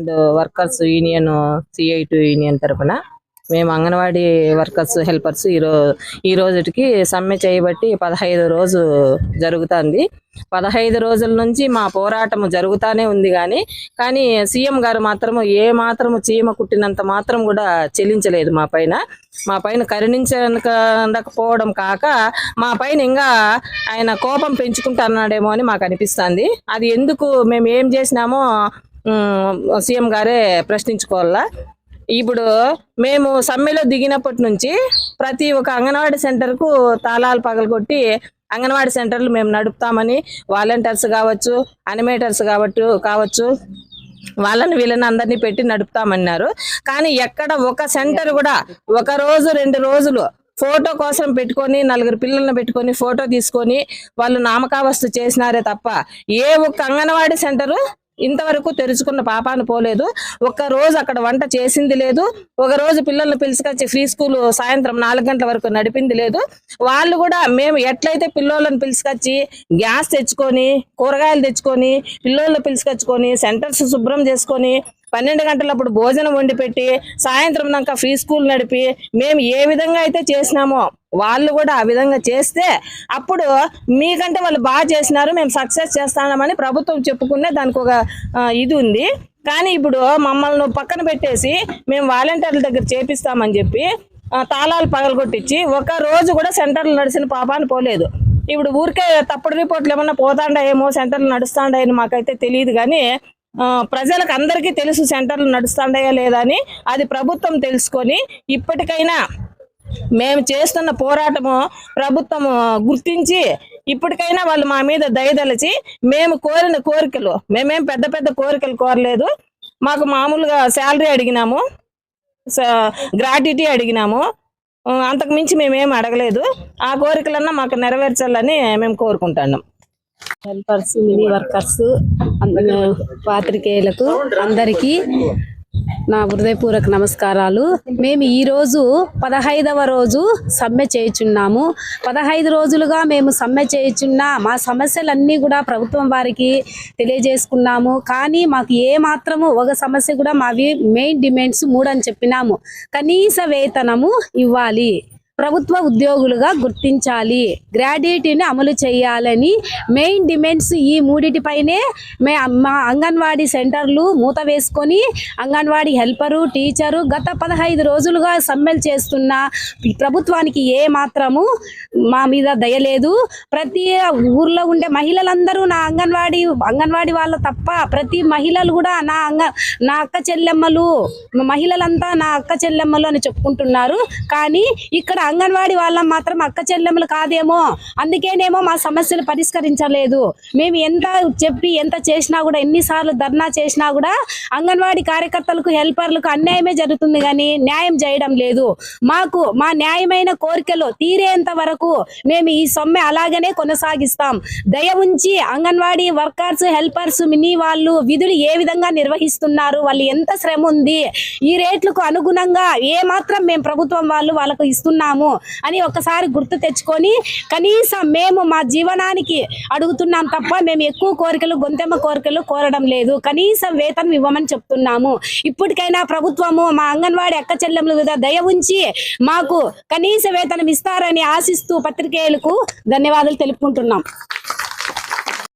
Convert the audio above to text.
And workers union CIT union తరపున మేము anganwadi workers helpers ఈ ఈ రోజుకి సమ్మె చేయబట్టి పదహైదు రోజు జరుగుతుంది. పదహైదు రోజుల నుంచి మా పోరాటం జరుగుతానే ఉంది కానీ కానీ సీఎం గారు మాత్రము ఏ మాత్రము చీమ కుట్టినంత మాత్రం కూడా చెల్లించలేదు మా పైన. మా పైన కరుణించకపోవడం కాక మా పైన ఇంకా ఆయన కోపం పెంచుకుంటున్నాడేమో అని మాకు అనిపిస్తుంది. అది ఎందుకు మేము ఏం చేసినామో సీఎం గారే ప్రశ్నించుకోవాలా? ఇప్పుడు మేము సమ్మెలో దిగినప్పటి నుంచి ప్రతి ఒక్క అంగన్వాడీ సెంటర్కు తాళాలు పగలగొట్టి అంగన్వాడీ సెంటర్లు మేము నడుపుతామని వాలంటీర్స్ కావచ్చు అనిమేటర్స్ కావచ్చు కావచ్చు వాళ్ళని వీళ్ళని అందరినీ పెట్టి నడుపుతామన్నారు. కానీ ఎక్కడ ఒక సెంటర్ కూడా ఒక రోజు రెండు రోజులు ఫోటో కోసం పెట్టుకొని నలుగురు పిల్లల్ని పెట్టుకొని ఫోటో తీసుకొని వాళ్ళు నామకావస్తు చేసినారే తప్ప ఏ ఒక్క అంగన్వాడీ సెంటరు ఇంతవరకు తెరుచుకున్న పాపాను పోలేదు. ఒక్క రోజు అక్కడ వంట చేసింది లేదు. ఒక రోజు పిల్లల్ని పిలుచుకొచ్చి ఫ్రీ స్కూల్ సాయంత్రం నాలుగు గంటల వరకు నడిపింది లేదు. వాళ్ళు కూడా మేము ఎట్లయితే పిల్లోళ్ళని పిలుచుకొచ్చి గ్యాస్ తెచ్చుకొని కూరగాయలు తెచ్చుకొని పిల్లోళ్ళని పిలుచుకొచ్చుకొని సెంటర్స్ శుభ్రం చేసుకొని పన్నెండు గంటలప్పుడు భోజనం వండి పెట్టి సాయంత్రం దాకా ఫ్రీ స్కూల్ నడిపి మేము ఏ విధంగా అయితే చేసినామో వాళ్ళు కూడా ఆ విధంగా చేస్తే అప్పుడు మీకంటే వాళ్ళు బాగా చేసినారు మేము సక్సెస్ చేస్తామని ప్రభుత్వం చెప్పుకునే దానికి ఒక ఇది ఉంది. కానీ ఇప్పుడు మమ్మల్ని పక్కన పెట్టేసి మేము వాలంటీర్ల దగ్గర చేపిస్తామని చెప్పి తాళాలు పగలగొట్టించి ఒక రోజు కూడా సెంటర్లు నడిచిన పాపాన్ని పోలేదు. ఇప్పుడు ఊరికే తప్పుడు రిపోర్ట్లు ఏమన్నా పోతాండాయేమో సెంటర్లు నడుస్తాండాయని మాకైతే తెలియదు కానీ ప్రజలకు అందరికీ తెలుసు సెంటర్లు నడుస్తుండయా లేదా అని. అది ప్రభుత్వం తెలుసుకొని ఇప్పటికైనా మేము చేస్తున్న పోరాటము ప్రభుత్వం గుర్తించి ఇప్పటికైనా వాళ్ళు మా మీద దయదలిచి మేము కోరిన కోరికలు మేమేం పెద్ద పెద్ద కోరికలు కోరలేదు. మాకు మామూలుగా శాలరీ అడిగినాము గ్రాట్యుటీ అడిగినాము. అంతకుమించి మేమేం అడగలేదు. ఆ కోరికలన్నా మాకు నెరవేర్చాలని మేము కోరుకుంటున్నాం. హెల్పర్స్ మినీ వర్కర్స్ పాత్రికేయులకు అందరికీ నా హృదయపూర్వక నమస్కారాలు. మేము ఈ రోజు పదహైదవ రోజు సమ్మె చేయుచున్నాము. పదహైదు రోజులుగా మేము సమ్మె చేయుచున్న మా సమస్యలన్నీ కూడా ప్రభుత్వం వారికి తెలియజేసుకున్నాము. కానీ మాకు ఏ మాత్రము ఒక సమస్య కూడా మావి మెయిన్ డిమాండ్స్ మూడు అని చెప్పినాము. కనీస వేతనము ఇవ్వాలి. ప్రభుత్వ ఉద్యోగులుగా గుర్తించాలి. గ్రాడ్యుయేటీని అమలు చేయాలని మెయిన్ డిమాండ్స్ ఈ మూడిటిపైనే మే మా అంగన్వాడీ సెంటర్లు మూత వేసుకొని అంగన్వాడీ హెల్పరు టీచరు గత పదహైదు రోజులుగా సమ్మెలు చేస్తున్న ప్రభుత్వానికి ఏ మాత్రము మా మీద దయలేదు ప్రతి ఊర్లో ఉండే మహిళలందరూ నా అంగన్వాడీ అంగన్వాడీ వాళ్ళ తప్ప ప్రతి మహిళలు కూడా నా అంగ నా అక్క చెల్లెమ్మలు మహిళలంతా నా అక్క చెల్లెమ్మలు అని చెప్పుకుంటున్నారు. కానీ ఇక్కడ అంగన్వాడీ వాళ్ళం మాత్రం అక్క చెల్లెములు కాదేమో. అందుకేనేమో మా సమస్యలు పరిష్కరించలేదు. మేము ఎంత చెప్పి ఎంత చేసినా కూడా ఎన్నిసార్లు ధర్నా చేసినా కూడా అంగన్వాడీ కార్యకర్తలకు హెల్పర్లకు అన్యాయమే జరుగుతుంది కానీ న్యాయం చేయడం లేదు. మాకు మా న్యాయమైన కోరికలు తీరేంత వరకు మేము ఈ సొమ్మె అలాగనే కొనసాగిస్తాం. దయ ఉంచి అంగన్వాడీ వర్కర్స్ హెల్పర్స్ మినీ వాళ్ళు విధులు ఏ విధంగా నిర్వహిస్తున్నారు వాళ్ళు ఎంత శ్రమ ఉంది ఈ రేట్లకు అనుగుణంగా ఏ మాత్రం మేము ప్రభుత్వం వాళ్ళు వాళ్ళకు ఇస్తున్నాము. అని ఒకసారి గుర్తు తెచ్చుకొని కనీసం మేము మా జీవనానికి అడుగుతున్నాం తప్ప మేము ఎక్కువ కోరికలు గొంతెమ్మ కోరికలు కోరడం లేదు. కనీసం వేతనం ఇవ్వమని చెప్తున్నాము. ఇప్పటికైనా ప్రభుత్వము మా అంగన్వాడి అక్క చెల్లెముల మీద దయ ఉంచి మాకు కనీస వేతనం ఇస్తారని ఆశిస్తూ పత్రికేయులకు ధన్యవాదాలు తెలుపుకుంటున్నాం.